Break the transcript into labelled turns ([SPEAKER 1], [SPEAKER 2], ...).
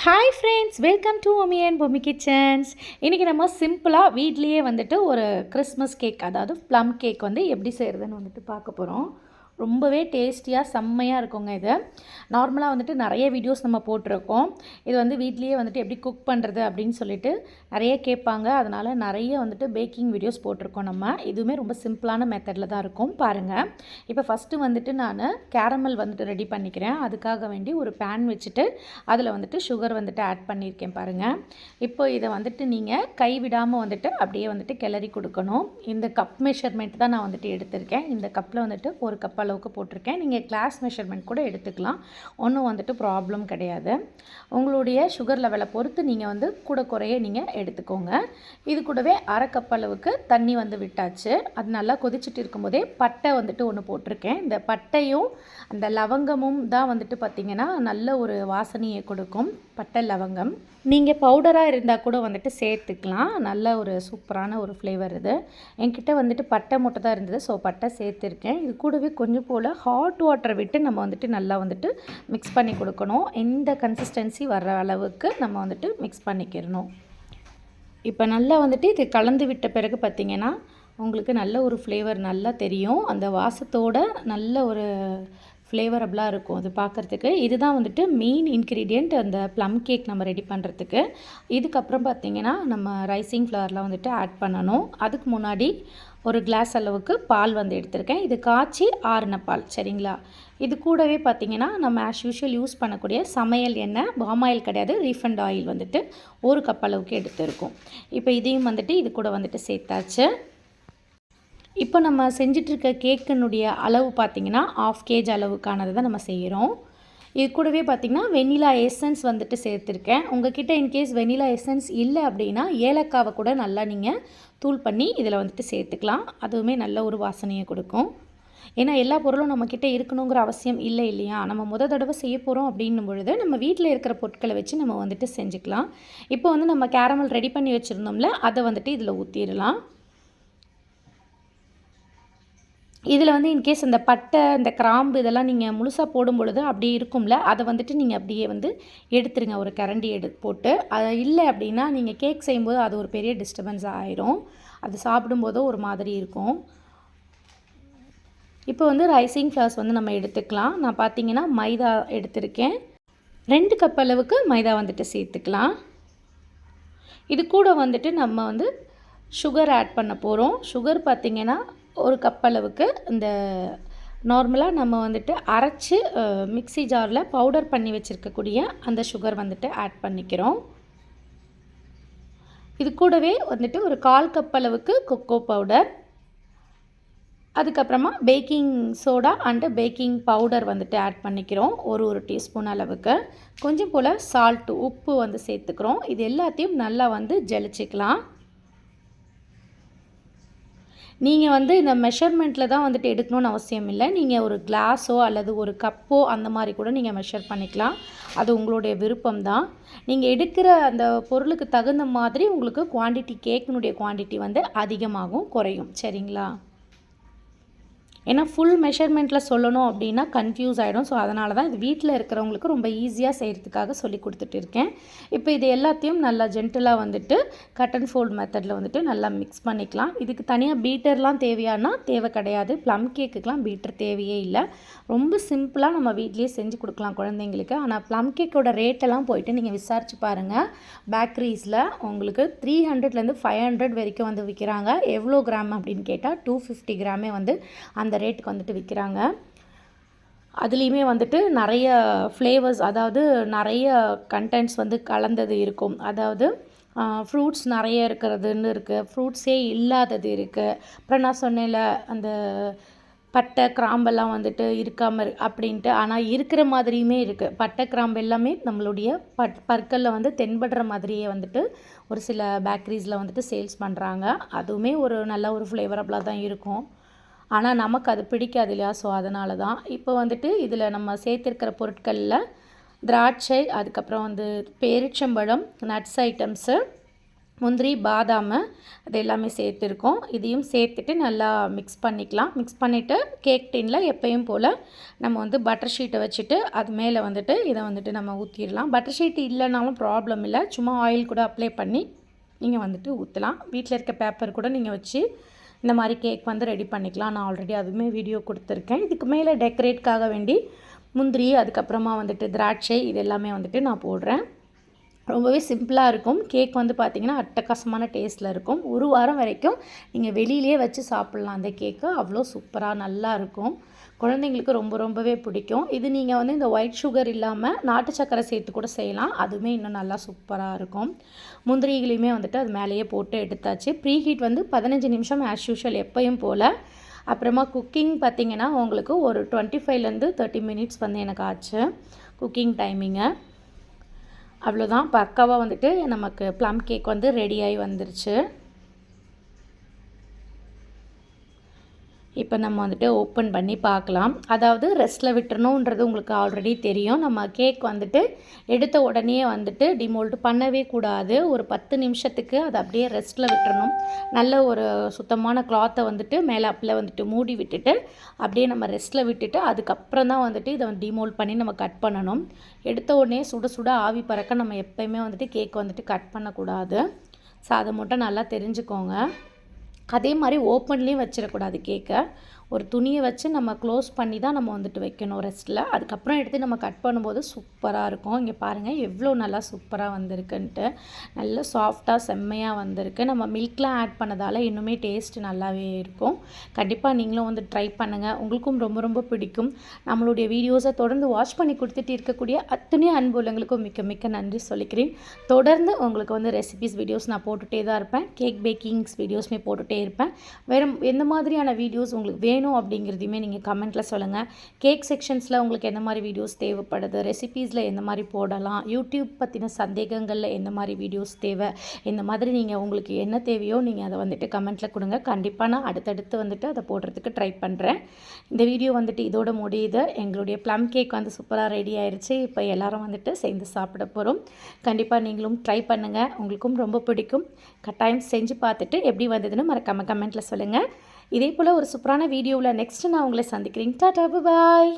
[SPEAKER 1] Hi friends welcome to Omi and Bommi kitchens இன்றைக்கி நம்ம சிம்பிளாக வீட்லேயே வந்துட்டு ஒரு கிறிஸ்மஸ் கேக் அதாவது ப்ளம் கேக் வந்து எப்படி செய்கிறதுன்னு வந்துட்டு பார்க்க போகிறோம் ரொம்பவே டேஸ்டியாக செம்மையாக இருக்குங்க இது. நார்மலாக வந்துட்டு நிறைய வீடியோஸ் நம்ம போட்டிருக்கோம். இது வந்து வீட்லேயே வந்துட்டு எப்படி குக் பண்ணுறது அப்படின்னு சொல்லிட்டு நிறைய கேட்பாங்க. அதனால் நிறைய வந்துட்டு பேக்கிங் வீடியோஸ் போட்டிருக்கோம் நம்ம. இதுவுமே ரொம்ப சிம்பிளான மெத்தடில் தான் இருக்கும். பாருங்கள் இப்போ ஃபஸ்ட்டு வந்துட்டு நான் கேரமல் வந்துட்டு ரெடி பண்ணிக்கிறேன். அதுக்காக வேண்டி ஒரு பேன் வச்சுட்டு அதில் வந்துட்டு சுகர் வந்துட்டு ஆட் பண்ணியிருக்கேன் பாருங்கள் இப்போ இதை வந்துட்டு நீங்கள் கைவிடாமல் வந்துட்டு அப்படியே வந்துட்டு கிளறி கொடுக்கணும். இந்த கப் மெஷர்மெண்ட் தான் நான் வந்துட்டு எடுத்திருக்கேன். இந்த கப்பில் வந்துட்டு ஒரு கப் அளவுக்கு போட்டிருக்கேன். நீங்கள் கிளாஸ் மெஷர்மெண்ட் கூட எடுத்துக்கலாம். ஒன்றும் வந்துட்டு ப்ராப்ளம் கிடையாது. உங்களுடைய சுகர் லெவலை பொறுத்து நீங்கள் வந்து கூட குறைய நீங்கள் எடுத்துக்கோங்க. இது கூடவே அரை கப் அளவுக்கு தண்ணி வந்து விட்டாச்சு. அது நல்லா கொதிச்சுட்டு இருக்கும்போதே பட்டை வந்துட்டு ஒன்று போட்டிருக்கேன். இந்த பட்டையும் அந்த லவங்கமும் தான் வந்துட்டு பார்த்திங்கன்னா நல்ல ஒரு வாசனையை கொடுக்கும். பட்டை லவங்கம். நீங்கள் பவுடராக இருந்தால் கூட வந்துட்டு சேர்த்துக்கலாம். நல்ல ஒரு சூப்பரான ஒரு ஃப்ளேவர் இது. என்கிட்ட வந்துட்டு பட்டை மட்டும் தான் இருந்தது. ஸோ பட்டை சேர்த்துருக்கேன். இது கூடவே கொஞ்சம் போல் ஹாட் வாட்டரை விட்டு நம்ம வந்துட்டு நல்லா வந்துட்டு மிக்ஸ் பண்ணி கொடுக்கணும். இந்த கன்சிஸ்டன்சி வர்ற அளவுக்கு நம்ம வந்துட்டு மிக்ஸ் பண்ணிக்கிறணும். இப்போ நல்லா வந்துட்டு இது கலந்து விட்ட பிறகு பார்த்திங்கன்னா உங்களுக்கு நல்ல ஒரு ஃப்ளேவர் நல்லா தெரியும். அந்த வாசத்தோட நல்ல ஒரு ஃப்ளேவரபுளாக இருக்கும் அது பார்க்குறதுக்கு இதுதான் வந்துட்டு மெயின் இன்க்ரீடியண்ட் அந்த ப்ளம் கேக் நம்ம ரெடி பண்ணுறதுக்கு இதுக்கப்புறம் பார்த்திங்கன்னா நம்ம ரைசிங் ஃப்ளவர்லாம் வந்துட்டு ஆட் பண்ணணும். அதுக்கு முன்னாடி ஒரு கிளாஸ் அளவுக்கு பால் வந்து எடுத்திருக்கேன். இது காய்ச்சி ஆறின பால் சரிங்களா? இது கூடவே பார்த்திங்கன்னா நம்ம ஆஸ் யூஷுவல் யூஸ் பண்ணக்கூடிய சமையல் எண்ணெய் பாம் ஆயில் கிடையாது ரீஃபண்ட் ஆயில் வந்துட்டு ஒரு கப் அளவுக்கு எடுத்திருக்கோம். இப்போ இதையும் வந்துட்டு இது கூட வந்துட்டு சேர்த்தாச்சு. இப்போ நம்ம செஞ்சிட்ருக்க கேக்கினுடைய அளவு பார்த்திங்கன்னா ஆஃப் கேஜ் அளவுக்கானதை தான் நம்ம செய்கிறோம் இது கூடவே பார்த்திங்கன்னா வெனிலா எசன்ஸ் வந்துட்டு சேர்த்துருக்கேன். உங்ககிட்ட இன்கேஸ் வெனிலா எசன்ஸ் இல்லை அப்படின்னா ஏலக்காவை கூட நல்லா நீங்கள் தூள் பண்ணி இதில் வந்துட்டு சேர்த்துக்கலாம். அதுவுமே நல்ல ஒரு வாசனையை கொடுக்கும். ஏன்னா எல்லா பொருளும் நம்மக்கிட்ட இருக்கணுங்கிற அவசியம் இல்லை இல்லையா? நம்ம முத தடவை செய்ய போகிறோம் அப்படின்னும் பொழுது நம்ம வீட்டில் இருக்கிற பொருட்களை வச்சு நம்ம வந்துட்டு செஞ்சுக்கலாம். இப்போ வந்து நம்ம கேரமல் ரெடி பண்ணி வச்சுருந்தோம்ல அதை வந்துட்டு இதில் ஊற்றிடலாம். இதில் வந்து இன்கேஸ் இந்த பட்டை இந்த கிராம்பு இதெல்லாம் நீங்கள் முழுசாக போடும் பொழுது அப்படியே இருக்கும்ல அதை வந்துட்டு நீங்கள் அப்படியே வந்து எடுத்துருங்க ஒரு கரண்டி எடு போட்டு. அது இல்லை அப்படின்னா நீங்கள் கேக் செய்யும்போது அது ஒரு பெரிய டிஸ்டர்பன்ஸ் ஆயிரும். அது சாப்பிடும்போதும் ஒரு மாதிரி இருக்கும். இப்போ வந்து ரைசிங் ஃப்ளவர்ஸ் வந்து நம்ம எடுத்துக்கலாம். நான் பார்த்தீங்கன்னா மைதா எடுத்திருக்கேன். ரெண்டு கப் அளவுக்கு மைதா வந்துட்டு சேர்த்துக்கலாம். இது கூட வந்துட்டு நம்ம வந்து சுகர் ஆட் பண்ண போகிறோம் சுகர் பார்த்திங்கன்னா ஒரு கப் அளவுக்கு இந்த நார்மலாக நம்ம வந்துட்டு அரைச்சி மிக்சி ஜாரில் பவுடர் பண்ணி வச்சுருக்கக்கூடிய அந்த சுகர் வந்துட்டு ஆட் பண்ணிக்கிறோம். இது கூடவே வந்துட்டு ஒரு கால் கப் அளவுக்கு கொக்கோ பவுடர் அதுக்கப்புறமா baking soda and baking powder வந்துட்டு ஆட் பண்ணிக்கிறோம். ஒரு ஒரு டீஸ்பூன் அளவுக்கு. கொஞ்சம் போல் சால்ட்டு உப்பு வந்து சேர்த்துக்கிறோம். இது எல்லாத்தையும் நல்லா வந்து ஜலிச்சிக்கலாம். நீங்கள் வந்து இந்த மெஷர்மெண்ட்டில் தான் வந்துட்டு எடுக்கணும்னு அவசியம் இல்லை. நீங்கள் ஒரு கிளாஸோ அல்லது ஒரு கப்போ அந்த மாதிரி கூட நீங்கள் மெஷர் பண்ணிக்கலாம். அது உங்களுடைய விருப்பம் தான். நீங்கள் எடுக்கிற அந்த பொருளுக்கு தகுந்த மாதிரி உங்களுக்கு குவான்டிட்டி கேக்கினுடைய குவான்டிட்டி வந்து அதிகமாகும் குறையும். சரிங்களா? ஏன்னா ஃபுல் மெஷர்மெண்ட்டில் சொல்லணும் அப்படின்னா கன்ஃபியூஸ் ஆகிடும் ஸோ அதனால தான் இது வீட்டில் இருக்கிறவங்களுக்கு ரொம்ப ஈஸியாக செய்கிறதுக்காக சொல்லி கொடுத்துட்டு இருக்கேன். இப்போ இது எல்லாத்தையும் நல்லா ஜென்டலாக வந்துட்டு கட் அண்ட் ஃபோல்ட் மெத்தடில் வந்துட்டு நல்லா மிக்ஸ் பண்ணிக்கலாம். இதுக்கு தனியாக பீட்டர்லாம் தேவையானா தேவை கிடையாது. ப்ளம் கேக்குக்கெலாம் பீட்டர் தேவையே இல்லை. ரொம்ப சிம்பிளாக நம்ம வீட்லேயே செஞ்சு கொடுக்கலாம் குழந்தைங்களுக்கு. ஆனால் ப்ளம் கேக்கோட ரேட்டெல்லாம் போயிட்டு நீங்கள் விசாரிச்சு பாருங்கள் பேக்கரிஸில் உங்களுக்கு த்ரீ ஹண்ட்ரட்லேருந்து ஃபைவ் ஹண்ட்ரட் வரைக்கும் வந்து விற்கிறாங்க எவ்வளோ கிராம் அப்படின்னு கேட்டால் டூ ஃபிஃப்டி கிராமே வந்து அந்த அந்த ரேட்டுக்கு வந்துட்டு விற்கிறாங்க அதுலேயுமே வந்துட்டு நிறைய ஃப்ளேவர்ஸ் அதாவது நிறைய கண்டென்ட்ஸ் வந்து கலந்தது இருக்கும். அதாவது ஃப்ரூட்ஸ் நிறைய இருக்கிறதுன்னு இருக்குது ஃப்ரூட்ஸே இல்லாதது இருக்குது அப்புறம் நான் சொன்னேன்ல அந்த பட்டை கிராம்பெல்லாம் வந்துட்டு இருக்காமல் அப்படின்ட்டு. ஆனால் இருக்கிற மாதிரியுமே இருக்குது பட்டை கிராம்பு எல்லாமே நம்மளுடைய பட் பற்களில் வந்து தென்படுற மாதிரியே வந்துட்டு ஒரு சில பேக்கரிஸில் வந்துட்டு சேல்ஸ் பண்ணுறாங்க அதுவுமே ஒரு நல்ல ஒரு ஃப்ளேவரபுளாக தான் இருக்கும். ஆனால் நமக்கு அது பிடிக்காது இல்லையா? ஸோ அதனால தான் இப்போ வந்துட்டு இதில் நம்ம சேர்த்துருக்கிற பொருட்களில் திராட்சை அதுக்கப்புறம் வந்து பேரிச்சம்பழம் நட்ஸ் ஐட்டம்ஸு முந்திரி பாதாம் அது எல்லாமே சேர்த்துருக்கோம். இதையும் சேர்த்துட்டு நல்லா மிக்ஸ் பண்ணிக்கலாம். மிக்ஸ் பண்ணிவிட்டு கேக் டின்னில் எப்பயும் போல் நம்ம வந்து பட்டர் ஷீட்டை வச்சுட்டு அது மேலே வந்துட்டு இதை வந்துட்டு நம்ம ஊற்றிடலாம் பட்டர் ஷீட் இல்லைனாலும் ப்ராப்ளம் இல்லை. சும்மா ஆயில் கூட அப்ளை பண்ணி நீங்கள் வந்துட்டு ஊற்றலாம் வீட்டில் இருக்க பேப்பர் கூட நீங்கள் வச்சு இந்த மாதிரி கேக் வந்து ரெடி பண்ணிக்கலாம். நான் ஆல்ரெடி அதுவுமே வீடியோ கொடுத்துருக்கேன். இதுக்கு மேலே டெக்கரேட்காக வேண்டி முந்திரி அதுக்கப்புறமா வந்துட்டு திராட்சை இது எல்லாமே வந்துட்டு நான் போடுறேன். ரொம்பவே சிம்பிளாக இருக்கும். கேக் வந்து பார்த்திங்கன்னா அட்டகாசமான டேஸ்ட்டில் இருக்கும். ஒரு வாரம் வரைக்கும் நீங்கள் வெளியிலே வச்சு சாப்பிட்லாம் அந்த கேக்கு. அவ்வளோ சூப்பராக நல்லா இருக்கும். குழந்தைங்களுக்கு ரொம்ப ரொம்பவே பிடிக்கும். இது நீங்கள் வந்து இந்த ஒயிட் சுகர் இல்லாமல் நாட்டு சக்கரை சேர்த்து கூட செய்யலாம். அதுவுமே இன்னும் நல்லா சூப்பராக இருக்கும். முந்திரிகளையுமே வந்துட்டு அது மேலேயே போட்டு எடுத்தாச்சு. ப்ரீ ஹீட் வந்து பதினஞ்சு நிமிஷம் ஆஸ் யூஷுவல் எப்பயும் போல். அப்புறமா குக்கிங் பார்த்திங்கன்னா உங்களுக்கு ஒரு டுவெண்ட்டி ஃபைவ்லேருந்து தேர்ட்டி மினிட்ஸ் வந்து எனக்கு ஆச்சு. குக்கிங் டைமிங்கை அவ்வளோதான் பக்காவாக வந்துட்டு நமக்கு ப்ளம் கேக் வந்து ரெடியாகி வந்துருச்சு. இப்போ நம்ம வந்துட்டு ஓப்பன் பண்ணி பார்க்கலாம். அதாவது ரெஸ்ட்டில் விட்டுறணுன்றது உங்களுக்கு ஆல்ரெடி தெரியும். நம்ம கேக் வந்துட்டு எடுத்த உடனே வந்துட்டு டிமோல்டு பண்ணவே கூடாது. ஒரு பத்து நிமிஷத்துக்கு அதை அப்படியே ரெஸ்ட்டில் விட்டுறணும். நல்ல ஒரு சுத்தமான கிளாத்தை வந்துட்டு மேலே அப்பில் வந்துட்டு மூடி விட்டுட்டு அப்படியே நம்ம ரெஸ்ட்டில் விட்டுட்டு அதுக்கப்புறம் தான் வந்துட்டு இதை டிமோல்ட் பண்ணி நம்ம கட் பண்ணணும். எடுத்த உடனே சுட சுட ஆவி பறக்க நம்ம எப்போயுமே வந்துட்டு கேக் வந்துட்டு கட் பண்ணக்கூடாது. ஸோ அதை மட்டும் நல்லா தெரிஞ்சுக்கோங்க. அதே மாதிரி ஓப்பன்லேயும் வச்சிடக்கூடாது கேக்கை. ஒரு துணியை வச்சு நம்ம க்ளோஸ் பண்ணி தான் நம்ம வந்துட்டு வைக்கணும் ரெஸ்ட்டில் அதுக்கப்புறம் எடுத்து நம்ம கட் பண்ணும்போது சூப்பராக இருக்கும். இங்கே பாருங்கள் எவ்வளோ நல்லா சூப்பராக வந்திருக்குன்ட்டு. நல்ல சாஃப்டாக செம்மையாக வந்திருக்கு. நம்ம மில்க்லாம் ஆட் பண்ணதால் இன்னுமே டேஸ்ட் நல்லாவே இருக்கும். கண்டிப்பாக நீங்களும் வந்து ட்ரை பண்ணுங்கள் உங்களுக்கும் ரொம்ப ரொம்ப பிடிக்கும். நம்மளுடைய வீடியோஸை தொடர்ந்து வாட்ச் பண்ணி கொடுத்துட்டு இருக்கக்கூடிய அத்தனை அன்புள்ளங்களுக்கும் மிக்க மிக்க நன்றி சொல்லிக்கிறேன். தொடர்ந்து உங்களுக்கு வந்து ரெசிபிஸ் வீடியோஸ் நான் போட்டுகிட்டே தான் இருப்பேன். கேக் பேக்கிங்ஸ் வீடியோஸுமே போட்டுகிட்டே இருப்பேன். வேறு எந்த மாதிரியான வீடியோஸ் உங்களுக்கு வேணும் வேணும் அப்படிங்கிறதையுமே நீங்கள் கமெண்ட்டில் சொல்லுங்கள் கேக் செக்ஷன்ஸில் உங்களுக்கு எந்த மாதிரி வீடியோஸ் தேவைப்படுது? ரெசிபீஸில் எந்த மாதிரி போடலாம்? யூடியூப் பற்றின சந்தேகங்களில் எந்த மாதிரி வீடியோஸ் தேவை? இந்த மாதிரி நீங்கள் உங்களுக்கு என்ன தேவையோ நீங்கள் அதை வந்துட்டு கமெண்ட்டில் கொடுங்க. கண்டிப்பாக நான் அடுத்தடுத்து வந்துட்டு அதை போடுறதுக்கு ட்ரை பண்ணுறேன் இந்த வீடியோ வந்துட்டு இதோட முடியுது. எங்களுடைய ப்ளம் கேக் வந்து சூப்பராக ரெடி ஆயிடுச்சு இப்போ எல்லோரும் வந்துட்டு சேர்ந்து சாப்பிட போகிறோம் கண்டிப்பாக நீங்களும் ட்ரை பண்ணுங்கள் உங்களுக்கும் ரொம்ப பிடிக்கும். கட்டாயம் செஞ்சு பார்த்துட்டு எப்படி வந்ததுன்னு மறக்காமல் கமெண்ட்டில் சொல்லுங்கள் இதே போல் ஒரு சூப்பரான வீடியோவில் நெக்ஸ்ட்டு நான் உங்களை சந்திக்கிறேன். டாடா பாய்